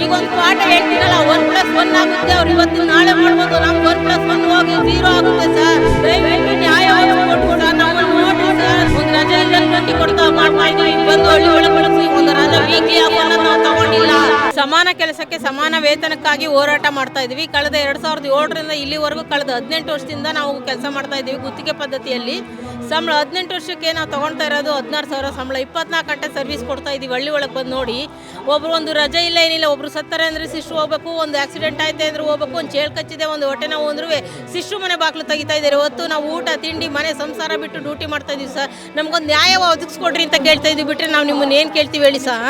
ಈಗ ಒಂದು ಪಾಠ ಹೇಳ್ತೀರಲ್ಲ ಒನ್ ಪ್ಲಸ್ ಒನ್ ಆಗುತ್ತೆ ಅವ್ರು ಇವತ್ತು ನಾಳೆ ಮಾಡ್ಬೋದು ನಮ್ಗೆ ಒನ್ ಪ್ಲಸ್ ಒನ್ ಹೋಗಿ ಜೀರೋ ಆಗುತ್ತೆ ಸರ್ ದಯವಿಟ್ಟು ನ್ಯಾಯ ಕೊಟ್ಟು ಸರ್ ನಮ್ಮನ್ನು ನೋಡ್ರಿ ಸರ್ ಒಂದು ರಜೆ ಇಲ್ಲದೆ ಗಂಟೆ ಕೊಡ್ತಾ ಮಾಡ್ತಾ ಇದೀವಿ ಬಂದು ಹಳ್ಳಿ ಒಳಗೆ ಸಮಾನ ಕೆಲಸಕ್ಕೆ ಸಮಾನ ವೇತನಕ್ಕಾಗಿ ಹೋರಾಟ ಮಾಡ್ತಾ ಇದ್ದೀವಿ ಕಳೆದ ಎರಡು ಸಾವಿರದ ಏಳರಿಂದ ಇಲ್ಲಿವರೆಗೂ ಕಳೆದ ಹದಿನೆಂಟು ವರ್ಷದಿಂದ ನಾವು ಕೆಲಸ ಮಾಡ್ತಾ ಇದೀವಿ ಗುತ್ತಿಗೆ ಪದ್ಧತಿಯಲ್ಲಿ. ಸಂಬಳ ಹದಿನೆಂಟು ವರ್ಷಕ್ಕೆ ನಾವು ತಗೊಳ್ತಾ ಇರೋದು ಹದಿನಾರು ಸಾವಿರ ಸಂಬಳ. ಇಪ್ಪತ್ನಾಲ್ಕು ಗಂಟೆ ಸರ್ವಿಸ್ ಕೊಡ್ತಾ ಇದೀವಿ ಹಳ್ಳಿ ಒಳಗೆ ಬಂದು ನೋಡಿ. ಒಬ್ರು ಒಂದು ರಜೆ ಇಲ್ಲ ಏನಿಲ್ಲ, ಒಬ್ರು ಸತ್ತಾರೆ ಅಂದ್ರೆ ಶಿಶು ಹೋಗ್ಬೇಕು, ಒಂದು ಆಕ್ಸಿಡೆಂಟ್ ಆಯ್ತು ಅಂದ್ರೆ ಹೋಗ್ಬೇಕು, ಒಂದು ಚೇಳು ಕಚ್ಚಿದೆ, ಒಂದು ಹೊಟ್ಟೆ ನಾವು ಅಂದ್ರೂ ಶಿಶು ಮನೆ ಬಾಗಿಲು ತೆಗಿತಾ ಇದ್ದಾರೆ. ಹೊತ್ತು ನಾವು ಊಟ, ತಿಂಡಿ, ಮನೆ, ಸಂಸಾರ ಬಿಟ್ಟು ಡ್ಯೂಟಿ ಮಾಡ್ತಾ ಇದೀವಿ ಸರ್. ನಮ್ಗೊಂದು ನ್ಯಾಯ ಒದಗಿಸ್ಕೊಡ್ರಿ ಅಂತ ಕೇಳ್ತಾ ಇದೀವಿ ಬಿಟ್ರೆ ನಾವು ನಿಮ್ಮನ್ನ ಏನು ಕೇಳ್ತೀವಿ ಹೇಳಿ ಸಹ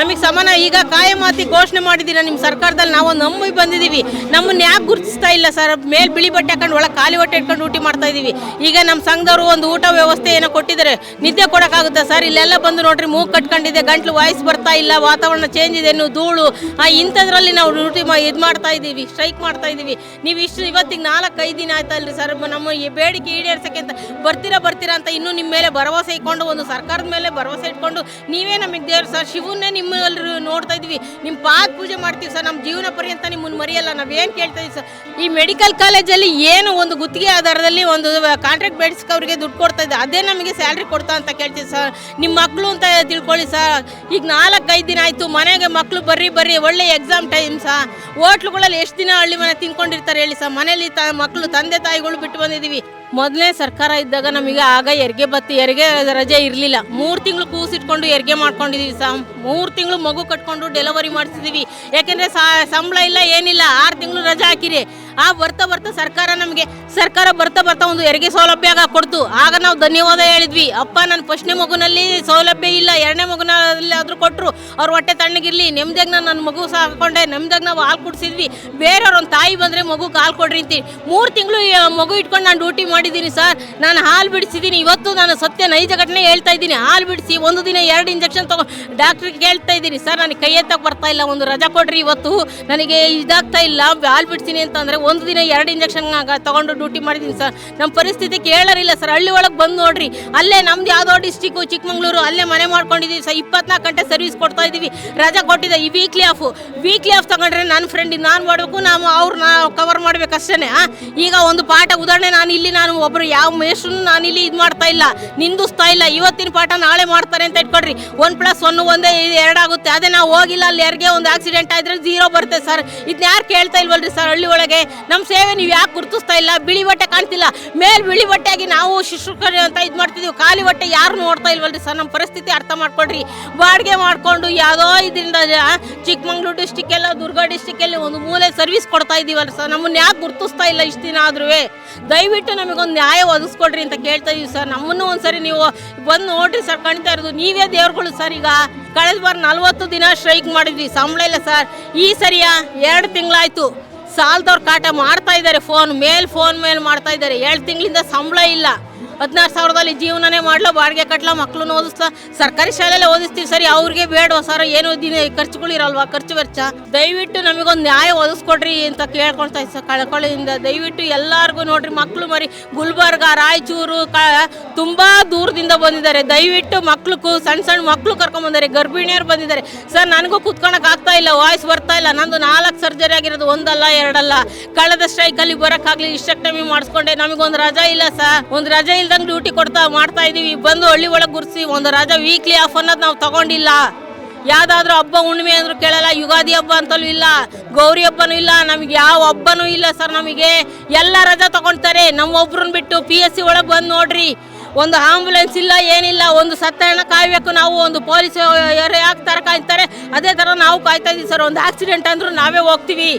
ನಮಗೆ ಸಮಾನ ಈಗ ಕಾಯಮಾತಿ ಘೋಷಣೆ ಮಾಡಿದ್ದೀರಾ ನಿಮ್ಮ ಸರ್ಕಾರದಲ್ಲಿ? ನಾವು ನಂಬಿ ಬಂದಿದ್ದೀವಿ. ನಮ್ಮನ್ನ ಯಾಕೆ ಗುರುತಿಸ್ತಾ ಇಲ್ಲ ಸರ್? ಮೇಲೆ ಬಿಳಿ ಬಟ್ಟೆ ಹಾಕೊಂಡು ಒಳಗೆ ಖಾಲಿ ಹೊಟ್ಟೆ ಇಟ್ಕೊಂಡು ಊಟಿ ಮಾಡ್ತಾ ಇದ್ದೀವಿ. ಈಗ ನಮ್ಮ ಸಂಘದವರು ಒಂದು ಊಟ ವ್ಯವಸ್ಥೆ ಏನೋ ಕೊಟ್ಟಿದ್ದಾರೆ. ನಿದ್ದೆ ಕೊಡೋಕ್ಕಾಗುತ್ತಾ ಸರ್? ಇಲ್ಲೆಲ್ಲ ಬಂದು ನೋಡ್ರಿ, ಮೂಗು ಕಟ್ಕೊಂಡಿದೆ, ಗಂಟ್ಲು ವಾಯ್ಸ್ ಬರ್ತಾ ಇಲ್ಲ, ವಾತಾವರಣ ಚೇಂಜ್ ಇದೆ ನೀವು ಧೂಳು. ಇಂಥದ್ರಲ್ಲಿ ನಾವು ಡ್ಯೂಟಿ ಇದು ಮಾಡ್ತಾ ಇದ್ದೀವಿ ಸ್ಟ್ರೈಕ್ ಮಾಡ್ತಾ ಇದ್ದೀವಿ. ನೀವು ಇಷ್ಟು ಇವತ್ತಿಗೆ ನಾಲ್ಕು ಐದು ದಿನ ಆಯ್ತಲ್ರಿ ಸರ್? ನಮ್ಮ ಈ ಬೇಡಿಕೆ ಈಡೇರ್ಸಕ್ಕೆ ಅಂತ ಬರ್ತೀರಾ ಬರ್ತೀರಾ ಅಂತ ಇನ್ನೂ ನಿಮ್ಮ ಮೇಲೆ ಭರವಸೆ ಇಟ್ಕೊಂಡು, ಒಂದು ಸರ್ಕಾರದ ಮೇಲೆ ಭರವಸೆ ಇಟ್ಕೊಂಡು ನೀವೇ ನಮಗೆ ದೇವ್ರು ಸರ್, ಶಿವನ್ನೇ ನಿಮ್ಮಲ್ಲಿ ನೋಡ್ತಾ ಇದ್ವಿ ನಿಮ್ಮ ಪಾದ ಪೂಜೆ ಮಾಡ್ತೀವಿ ಸರ್ ನಮ್ಮ ಜೀವನ ಪರ್ಯಂತ ನಿಮ್ಮನ್ನು ಮರೆಯಲ್ಲ ಏನು ಕೇಳ್ತಾ ಸರ್. ಈ ಮೆಡಿಕಲ್ ಕಾಲೇಜಲ್ಲಿ ಏನು ಒಂದು ಗುತ್ತಿಗೆ ಆಧಾರದಲ್ಲಿ ಒಂದು ಕಾಂಟ್ರಾಕ್ಟ್ ಬೇಡಿಸ್ಕೆ ಅವ್ರಿಗೆ ದುಡ್ಡು ಕೊಡ್ತಾ ಇದ್ದೆ ಅದೇ ನಮಗೆ ಸ್ಯಾಲ್ರಿ ಕೊಡ್ತಾ ಅಂತ ಕೇಳ್ತೀವಿ ಸರ್. ನಿಮ್ಮ ಮಕ್ಕಳು ಅಂತ ತಿಳ್ಕೊಳ್ಳಿ ಸರ್. ಈಗ ನಾಲ್ಕೈದು ದಿನ ಆಯಿತು, ಮನೆಗೆ ಮಕ್ಕಳು ಬರ್ರಿ ಬರ್ರಿ, ಒಳ್ಳೆ ಎಕ್ಸಾಮ್ ಟೈಮ್ ಸಹ ಹೋಟ್ಲುಗಳಲ್ಲಿ ಎಷ್ಟು ದಿನ ಹಳ್ಳಿ ಮನೆ ತಿನ್ಕೊಂಡಿರ್ತಾರೆ ಹೇಳಿ ಸರ್. ಮನೇಲಿ ತ ಮಕ್ಕಳು ತಂದೆ ತಾಯಿಗಳು ಬಿಟ್ಟು ಬಂದಿದ್ದೀವಿ. ಮೊದಲನೇ ಸರ್ಕಾರ ಇದ್ದಾಗ ನಮಗೆ ಆಗ ಹೆರಿಗೆ ಬತ್ತಿ, ಹೆರಿಗೆ ರಜೆ ಇರಲಿಲ್ಲ. ಮೂರು ತಿಂಗಳು ಕೂಸಿಟ್ಕೊಂಡು ಹೆರಿಗೆ ಮಾಡ್ಕೊಂಡಿದ್ದೀವಿ ಸಾ, ಮೂರು ತಿಂಗಳು ಮಗು ಕಟ್ಕೊಂಡು ಡೆಲಿವರಿ ಮಾಡಿಸಿದ್ದೀವಿ ಯಾಕೆಂದರೆ ಸಂಬಳ ಇಲ್ಲ, ಏನಿಲ್ಲ. ಆರು ತಿಂಗಳು ರಜೆ ಹಾಕಿರಿ. ಆ ಬರ್ತಾ ಬರ್ತಾ ಸರ್ಕಾರ ನಮಗೆ, ಸರ್ಕಾರ ಬರ್ತಾ ಬರ್ತಾ ಒಂದು ಹೆರಿಗೆ ಸೌಲಭ್ಯ ಆಗ ಕೊಡ್ತು. ಆಗ ನಾವು ಧನ್ಯವಾದ ಹೇಳಿದ್ವಿ. ಅಪ್ಪ, ನನ್ನ ಫಸ್ಟ್ನೇ ಮಗುನಲ್ಲಿ ಸೌಲಭ್ಯ ಇಲ್ಲ, ಎರಡನೇ ಮಗುನಲ್ಲಿ ಆದರೂ ಕೊಟ್ಟರು ಅವ್ರ ಹೊಟ್ಟೆ ತಣ್ಣಗಿರಲಿ. ನೆಮ್ಮದಿಯಾಗಿ ನಾನು ನನ್ನ ಮಗು ಸಹ ಹಾಕೊಂಡೆ. ನೆಮ್ಮದಿಯಾಗಿ ನಾವು ಹಾಲು ಕುಡಿಸಿದ್ವಿ. ಬೇರೆಯವ್ರ ಒಂದು ತಾಯಿ ಬಂದರೆ ಮಗು ಹಾಲು ಕೊಡ್ರಿ ಅಂತೀವಿ ಮೂರು ತಿಂಗಳು ಮಗು ಇಟ್ಕೊಂಡು ನಾನು ಡ್ಯೂಟಿ ಮಾಡಿದ್ದೀನಿ ಸರ್. ನಾನು ಹಾಲು ಬಿಡಿಸಿದ್ದೀನಿ. ಇವತ್ತು ನಾನು ಸತ್ಯ ನೈಜ ಘಟನೆ ಹೇಳ್ತಾ ಇದ್ದೀನಿ. ಹಾಲು ಬಿಡಿಸಿ, ಒಂದು ದಿನ ಎರಡು ಇಂಜೆಕ್ಷನ್ ತಗೋ, ಡಾಕ್ಟ್ರಿಗೆ ಕೇಳ್ತಾ ಇದ್ದೀನಿ. ಸರ್, ನನಗೆ ಕೈ ಎತ್ತಕ್ಕೆ ಬರ್ತಾ ಇಲ್ಲ. ಒಂದು ರಜಾ ಕೊಡ್ರಿ ಇವತ್ತು. ನನಗೆ ಇದಾಗ್ತಾ ಇಲ್ಲ. ಹಾಲು ಬಿಡ್ತೀನಿ ಅಂತಂದರೆ ಒಂದು ದಿನ ಎರಡು ಇಂಜೆಕ್ಷನ್ ತಗೊಂಡು ಡ್ಯೂಟಿ ಮಾಡಿದ್ದೀನಿ ಸರ್ ನಮ್ಮ ಪರಿಸ್ಥಿತಿ ಕೇಳರಿಲ್ಲ ಸರ್ ಹಳ್ಳಿ ಒಳಗೆ ಬಂದು ನೋಡ್ರಿ. ಅಲ್ಲೇ ನಮ್ದು ಯಾವುದೋ ಡಿಸ್ಟಿಕ್ಕು ಚಿಕ್ಕಮಂಗ್ಳೂರು, ಅಲ್ಲೇ ಮನೆ ಮಾಡ್ಕೊಂಡಿದ್ದೀವಿ ಸರ್ ಇಪ್ಪತ್ನಾಲ್ಕು ಗಂಟೆ ಸರ್ವಿಸ್ ಕೊಡ್ತಾ ಇದ್ದೀವಿ ರಜಾ ಕೊಟ್ಟಿದೆ. ಈ ವೀಕ್ಲಿ ಆಫು ವೀಕ್ಲಿ ಆಫ್ ತಗೊಂಡ್ರೆ ನನ್ನ ಫ್ರೆಂಡ್ ನಾನು ಮಾಡಬೇಕು, ನಾವು ಅವ್ರನ್ನ ಕವರ್ ಮಾಡ್ಬೇಕು ಅಷ್ಟೇ ಈಗ ಒಂದು ಪಾಠ ಉದಾಹರಣೆ ನಾನು ಇಲ್ಲಿ, ನಾನು ಒಬ್ಬರು ಯಾವ ಮೇಷ್ಟ್ರು ನಾನು ಇಲ್ಲಿ ಇದು ಮಾಡ್ತಾ ಇಲ್ಲ. ನಿಂದಿಸ್ತಾ ಇಲ್ಲ. ಇವತ್ತಿನ ಪಾಠ ನಾಳೆ ಮಾಡ್ತಾರೆ ಅಂತ ಇಟ್ಕೊಡ್ರಿ ಒನ್ ಪ್ಲಸ್ ಒನ್ ಒಂದೇ ಎರಡಾಗುತ್ತೆ ಅದೇ ನಾವು ಹೋಗಿಲ್ಲ, ಅಲ್ಲಿ ಯಾರಿಗೆ ಒಂದು ಆಕ್ಸಿಡೆಂಟ್ ಆದರೆ ಝೀರೋ ಬರುತ್ತೆ ಸರ್ ಇದನ್ನ ಯಾರು ಕೇಳ್ತಾ ಇಲ್ವಲ್ರಿ ಸರ್ ಹಳ್ಳಿ ಒಳಗೆ ನಮ್ಮ ಸೇವೆ ನೀವು ಯಾಕೆ ಗುರುತಿಸ್ತಾ ಇಲ್ಲ? ಬಿಳಿ ಬಟ್ಟೆ ಕಾಣ್ತಿಲ್ಲ. ಮೇಲ್ ಬಿಳಿ ಬಟ್ಟೆಯಾಗಿ ನಾವು ಶಿಶುಕರಿ ಅಂತ ಇದು ಮಾಡ್ತಿದ್ದೀವಿ ಖಾಲಿ ಬಟ್ಟೆ ಯಾರು ನೋಡ್ತಾ ಇಲ್ವಲ್ರಿ ಸರ್? ನಮ್ಮ ಪರಿಸ್ಥಿತಿ ಅರ್ಥ ಮಾಡ್ಕೊಡ್ರಿ ಬಾಡಿಗೆ ಮಾಡಿಕೊಂಡು ಯಾವುದೋ ಇದರಿಂದ ಚಿಕ್ಕಮಂಗ್ಳೂರು ಡಿಸ್ಟಿಕ್ ಎಲ್ಲ ದುರ್ಗಾ ಡಿಸ್ಟಿಕಲ್ಲಿ ಒಂದು ಮೂಲೆ ಸರ್ವಿಸ್ ಕೊಡ್ತಾ ಇದ್ದೀವಲ್ಲ ಸರ್. ನಮ್ಮನ್ನ ಯಾಕೆ ಗುರುತಿಸ್ತಾ ಇಲ್ಲ ಇಷ್ಟು ದಿನ ಆದ್ರೂ ದಯವಿಟ್ಟು ನಮಗೊಂದು ನ್ಯಾಯ ಒದಗಿಸ್ಕೊಡ್ರಿ ಅಂತ ಕೇಳ್ತಾ ಇದೀವಿ ಸರ್. ನಮ್ಮನ್ನು ಒಂದ್ಸರಿ ನೀವು ಬಂದು ನೋಡ್ರಿ ಸರ್. ಕಾಣ್ತಾ ಇರೋದು ನೀವೇ ದೇವ್ರುಗಳು ಸರ್. ಈಗ ಕಳೆದ ಬಾರ ನಲ್ವತ್ತು ದಿನ ಸ್ಟ್ರೈಕ್ ಮಾಡಿದ್ವಿ. ಸಂಬಳ ಇಲ್ಲ ಸರ್. ಈ ಸರಿಯಾ? ಎರಡು ತಿಂಗಳಾಯ್ತು. ಸಾಲದವ್ರು ಕಾಟ ಮಾಡ್ತಾ ಇದ್ದಾರೆ ಫೋನ್ ಮೇಲ್ ಫೋನ್ ಮೇಲ್ ಮಾಡ್ತಾ ಇದ್ದಾರೆ ಎರಡು ತಿಂಗಳಿಂದ ಸಂಬಳ ಇಲ್ಲ. ಹದಿನಾರು ಸಾವಿರದಲ್ಲಿ ಜೀವನನೇ ಮಾಡಲ, ಬಾಡಿಗೆ ಕಟ್ಲ ಮಕ್ಕಳನ್ನ ಓದಿಸ್ಲಾ. ಸರ್ಕಾರಿ ಶಾಲೆಲ್ಲ ಓದಿಸ್ತೀವಿ ಸರಿ, ಅವ್ರಿಗೆ ಬೇಡ ಸರ್ ಏನು ದಿನ ಖರ್ಚುಗಳಿರಲ್ವಾ, ಖರ್ಚು ವೆಚ್ಚ? ದಯವಿಟ್ಟು ನಮಗೊಂದು ನ್ಯಾಯ ಒದಗಿಸ್ಕೊಡ್ರಿ ಅಂತ ಕೇಳ್ಕೊಳ್ತಾ ಇದ್ದ ಕಳ್ಕೊಳ್ಳಿಂದ ದಯವಿಟ್ಟು ಎಲ್ಲರಿಗೂ ನೋಡ್ರಿ ಮಕ್ಕಳು ಮರಿ, ಗುಲ್ಬರ್ಗ, ರಾಯಚೂರು, ಕ, ತುಂಬ ದೂರದಿಂದ ಬಂದಿದ್ದಾರೆ. ದಯವಿಟ್ಟು ಮಕ್ಳಿಗೂ ಸಣ್ಣ ಸಣ್ಣ ಮಕ್ಕಳು ಕರ್ಕೊಂಬಂದಾರೆ ಗರ್ಭಿಣಿಯರು ಬಂದಿದ್ದಾರೆ. ಸರ್, ನನಗೂ ಕುತ್ಕೊಳಕ್ಕೆ ಆಗ್ತಾ ಇಲ್ಲ, ವಾಯ್ಸ್ ಬರ್ತಾ ಇಲ್ಲ. ನಂದು ನಾಲ್ಕು ಸರ್ಜರಿ ಆಗಿರೋದು ಒಂದಲ್ಲ, ಎರಡಲ್ಲ. ಕಳೆದ ಸ್ಟ್ರೈಕಲ್ಲಿ ಬರೋಕ್ಕಾಗಲಿ ಇಷ್ಟಕ್ಟಮಿ ಮಾಡಿಸ್ಕೊಂಡೆ. ನಮಗೊಂದು ರಜಾ ಇಲ್ಲ, ಸರ್. ಒಂದು ರಜಾ ಇಲ್ದಂಗೆ ಡ್ಯೂಟಿ ಕೊಡ್ತಾ ಮಾಡ್ತಾ ಇದೀವಿ. ಬಂದು ಹಳ್ಳಿ ಒಳಗೆ ಗುರ್ಸಿ ಒಂದು ರಜಾ ವೀಕ್ಲಿ ಆಫ್ ಅನ್ನೋದು ನಾವು ತಗೊಂಡಿಲ್ಲ. ಯಾವುದಾದ್ರೂ ಹಬ್ಬ, ಹುಣ್ಣಿಮೆ ಅಂದ್ರೂ ಕೇಳಲ್ಲ, ಯುಗಾದಿ ಹಬ್ಬ ಅಂತಲೂ ಇಲ್ಲ, ಗೌರಿ ಹಬ್ಬನೂ ಇಲ್ಲ, ನಮಗೆ ಯಾವ ಹಬ್ಬನೂ ಇಲ್ಲ ಸರ್ ನಮಗೆ. ಎಲ್ಲ ರಜಾ ತಗೊಳ್ತಾರೆ ನಮ್ಮೊಬ್ರನ್ನ ಬಿಟ್ಟು ಪಿ ಎಸ್ ಸಿ ಒಳಗೆ ಬಂದು ನೋಡ್ರಿ. ಒಂದು ಆಂಬುಲೆನ್ಸ್ ಇಲ್ಲ, ಏನಿಲ್ಲ, ಒಂದು ಸತ್ತರಣ ಕಾಯ್ಬೇಕು ನಾವು, ಒಂದು ಪೊಲೀಸ್ ಯಾಕೆ ಥರ ಕಾಯ್ತಾರೆ. ಅದೇ ಥರ ನಾವು ಕಾಯ್ತಾ ಇದ್ದೀವಿ ಸರ್. ಒಂದು ಆಕ್ಸಿಡೆಂಟ್ ಅಂದ್ರೂ ನಾವೇ ಹೋಗ್ತೀವಿ.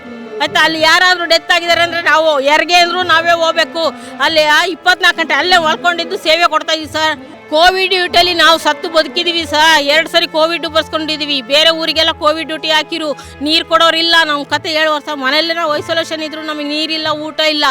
ಆಯ್ತಾ ಅಲ್ಲಿ ಯಾರಾದರೂ ಡೆತ್ ಆಗಿದ್ದಾರೆ ಅಂದರೆ ನಾವು ಯಾರಿಗೆ ಅಂದರೂ ನಾವೇ ಹೋಗ್ಬೇಕು. ಅಲ್ಲಿ ಇಪ್ಪತ್ನಾಲ್ಕು ಗಂಟೆ ಅಲ್ಲೇ ಒಳ್ಕೊಂಡಿದ್ದು ಸೇವೆ ಕೊಡ್ತಾ ಇದೀವಿ ಸರ್. ಕೋವಿಡ್ ಡ್ಯೂಟಿಯಲ್ಲಿ ನಾವು ಸತ್ತು ಬದುಕಿದೀವಿ ಸರ್. ಎರಡು ಸರಿ ಕೋವಿಡ್ ಬರ್ಸ್ಕೊಂಡಿದೀವಿ. ಬೇರೆ ಊರಿಗೆಲ್ಲ ಕೋವಿಡ್ ಡ್ಯೂಟಿ ಹಾಕಿರು. ನೀರು ಕೊಡೋರಿಲ್ಲ. ನಮ್ಮ ಕತೆ ಏಳು ಸರ್. ಮನೆಯಲ್ಲೇ ಐಸೋಲೇಷನ್ ಇದ್ರು ನಮಗೆ ನೀರಿಲ್ಲ, ಊಟ ಇಲ್ಲ.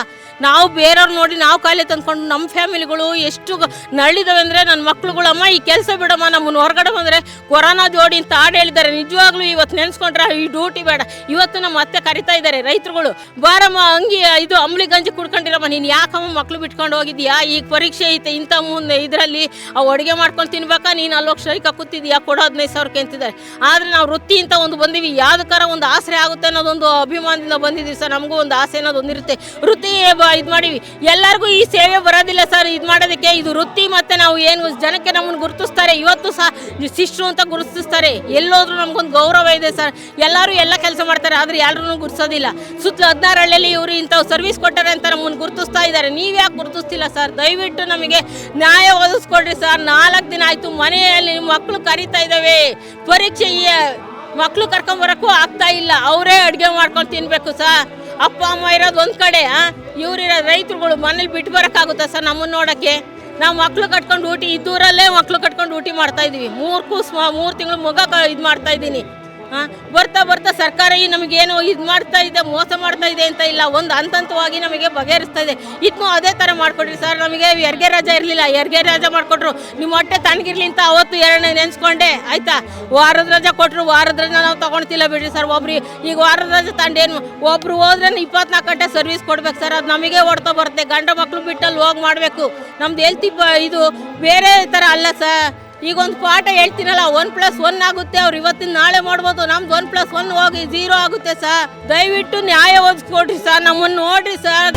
ನಾವು ಬೇರೆಯವ್ರು ನೋಡಿ ನಾವು ಕಾಯಿಲೆ ತಂದ್ಕೊಂಡು ನಮ್ಮ ಫ್ಯಾಮಿಲಿಗಳು ಎಷ್ಟು ನರಳಿದಾವೆ ಅಂದರೆ ನನ್ನ ಮಕ್ಳುಗಳು, ಅಮ್ಮ ಈ ಕೆಲಸ ಬಿಡಮ್ಮ, ನಮ್ಮನ್ನು ಹೊರಗಡೆ ಬಂದರೆ ಕೊರೋನಾ ಜೋಡಿ ಅಂತ ಹಾಡು ಹೇಳಿದ್ದಾರೆ. ನಿಜವಾಗ್ಲೂ ಇವತ್ತು ನೆನೆಸ್ಕೊಂಡ್ರೆ ಈ ಡ್ಯೂಟಿ ಬೇಡ. ಇವತ್ತು ನಮ್ಮ ಅತ್ತೆ ಕರಿತಾ ಇದ್ದಾರೆ, ರೈತರುಗಳು, ಬಾರಮ್ಮ, ಅಂಗಿ, ಇದು ಅಂಬ್ಲಿ ಗಂಜಿ ಕುಡ್ಕೊಂಡಿರಮ್ಮ, ನೀನು ಯಾಕಮ್ಮ ಮಕ್ಕಳು ಬಿಟ್ಕೊಂಡು ಹೋಗಿದ್ಯಾ? ಈಗ ಪರೀಕ್ಷೆ ಐತೆ ಇಂಥ ಮುಂದೆ ಇದರಲ್ಲಿ ಅವು ಅಡುಗೆ ಮಾಡ್ಕೊಂಡು ತಿನ್ಬೇಕಾ, ನೀನು ಅಲ್ಲೋಗಿ ಶೈಕ ಕೂತಿದ್ಯಾ? ಕೊಡೋ ಹದಿನೈದು ಅಂತಿದ್ದಾರೆ. ಆದರೆ ನಾವು ವೃತ್ತಿ ಅಂತ ಒಂದು ಬಂದೀವಿ, ಯಾವ್ದಕ್ಕಾರ ಒಂದು ಆಸರೆ ಆಗುತ್ತೆ ಅನ್ನೋದೊಂದು ಅಭಿಮಾನದಿಂದ ಬಂದಿದ್ದೀವಿ ಸರ್. ನಮಗೂ ಒಂದು ಆಸೆ ಅನ್ನೋದು ಒಂದಿರುತ್ತೆ. ವೃತ್ತಿ ಇದು ಮಾಡಿವಿ. ಎಲ್ಲರಿಗೂ ಈ ಸೇವೆ ಬರೋದಿಲ್ಲ ಸರ್. ಇದು ಮಾಡೋದಕ್ಕೆ ಇದು ವೃತ್ತಿ ಮತ್ತು ನಾವು ಏನು ಜನಕ್ಕೆ ನಮ್ಮನ್ನು ಗುರುತಿಸ್ತಾರೆ. ಇವತ್ತು ಸಹ ಶಿಷ್ಯರು ಅಂತ ಗುರುತಿಸ್ತಾರೆ. ಎಲ್ಲೋದ್ರೂ ನಮಗೊಂದು ಗೌರವ ಇದೆ ಸರ್. ಎಲ್ಲರೂ ಎಲ್ಲ ಕೆಲಸ ಮಾಡ್ತಾರೆ, ಆದರೆ ಯಾರೂ ಗುರುತಿಸೋದಿಲ್ಲ. ಸುತ್ತ ಹದಿನಾರು ಹಳ್ಳಿಯಲ್ಲಿ ಇವರು ಇಂಥವು ಸರ್ವಿಸ್ ಕೊಟ್ಟಾರೆ ಅಂತ ನಮ್ಮನ್ನು ಗುರುತಿಸ್ತಾ ಇದ್ದಾರೆ. ನೀವು ಯಾಕೆ ಗುರುತಿಸ್ತಿಲ್ಲ ಸರ್? ದಯವಿಟ್ಟು ನಮಗೆ ನ್ಯಾಯ ಒದಗಿಸ್ಕೊಡ್ರಿ ಸರ್. ನಾಲ್ಕು ದಿನ ಆಯಿತು ಮನೆಯಲ್ಲಿ ಮಕ್ಕಳು ಕರಿತಾ ಇದ್ದಾವೆ. ಪರೀಕ್ಷೆ ಮಕ್ಕಳು ಕರ್ಕೊಂಬರೋಕ್ಕೂ ಆಗ್ತಾ ಇಲ್ಲ. ಅವರೇ ಅಡುಗೆ ಮಾಡ್ಕೊಂಡು ತಿನ್ನಬೇಕು ಸರ್. ಅಪ್ಪ, ಅಮ್ಮ ಇರೋದು ಒಂದು ಕಡೆ ಇವರಿರೋ ರೈತರುಗಳು ಮನೇಲಿ ಬಿಟ್ಟು ಬರೋಕ್ಕಾಗುತ್ತಾ ಸರ್ ನಮ್ಮನ್ನು ನೋಡೋಕ್ಕೆ? ನಾವು ಮಕ್ಳು ಕಟ್ಕೊಂಡು ಊಟಿ ಇದ್ದೂರಲ್ಲೇ ಮಕ್ಳು ಕಟ್ಕೊಂಡು ಊಟಿ ಮಾಡ್ತಾ ಇದೀವಿ. ಮೂರು ಕೂಸ್ ಮೂರು ತಿಂಗಳು ಮೊಗ ಇದು ಮಾಡ್ತಾ ಇದ್ದೀನಿ ಬರ್ತಾ ಬರ್ತಾ ಸರ್ಕಾರ ಈ ನಮಗೇನು ಇದು ಮಾಡ್ತಾ ಇದೆ, ಮೋಸ ಮಾಡ್ತಾ ಇದೆ ಅಂತ ಇಲ್ಲ, ಒಂದು ಹಂತ ಹಂತವಾಗಿ ನಮಗೆ ಬಗೆಹರಿಸ್ತಾ ಇದೆ. ಇದನ್ನು ಅದೇ ಥರ ಮಾಡಿಕೊಡ್ರಿ ಸರ್ ನಮಗೆ ಹೆರಿಗೆ ರಾಜ ಇರಲಿಲ್ಲ ಹೆರಿಗೆ ರಾಜ ಮಾಡಿಕೊಟ್ರು. ನಿಮ್ಮ ಹೊಟ್ಟೆ ತಣ್ಣಗಿರ್ಲಿ ಅಂತ ಅವತ್ತು ಎರಡನೇ ನೆನೆಸ್ಕೊಂಡೆ, ಆಯ್ತಾ? ವಾರದ ರಜೆ ಕೊಟ್ಟರು ವಾರದ ರಜಾ ನಾವು ತೊಗೊಳ್ತಿಲ್ಲ ಬಿಡ್ರಿ ಸರ್ ಒಬ್ರು ಈಗ ವಾರದ ರಜೆ ತಂಡೇನು ಒಬ್ರು ಹೋದ್ರೆ ಇಪ್ಪತ್ನಾಲ್ಕು ಗಂಟೆ ಸರ್ವಿಸ್ ಕೊಡ್ಬೇಕು ಸರ್ ಅದು ನಮಗೆ ಹೊಡ್ತಾ ಬರುತ್ತೆ. ಗಂಡ ಮಕ್ಕಳು ಬಿಟ್ಟಲ್ಲಿ ಹೋಗಿ ಮಾಡಬೇಕು. ನಮ್ದು ಹೆಲ್ತಿ ಇದು ಬೇರೆ ಥರ ಅಲ್ಲ ಸರ್ ಈಗ ಒಂದು ಪಾಠ ಹೇಳ್ತೀನಲ್ಲ ಒನ್ ಪ್ಲಸ್ ಒನ್ ಆಗುತ್ತೆ, ಅವ್ರು ಇವತ್ತಿನ ನಾಳೆ ಮಾಡ್ಬೋದು. ನಮ್ದು ಒನ್ ಪ್ಲಸ್ ಒನ್ ಹೋಗಿ ಜೀರೋ ಆಗುತ್ತೆ ಸರ್ ದಯವಿಟ್ಟು ನ್ಯಾಯ ಒದಗಿಸ್ಕೊಡ್ರಿ ಸರ್ ನಮ್ಮನ್ನು ನೋಡ್ರಿ ಸರ್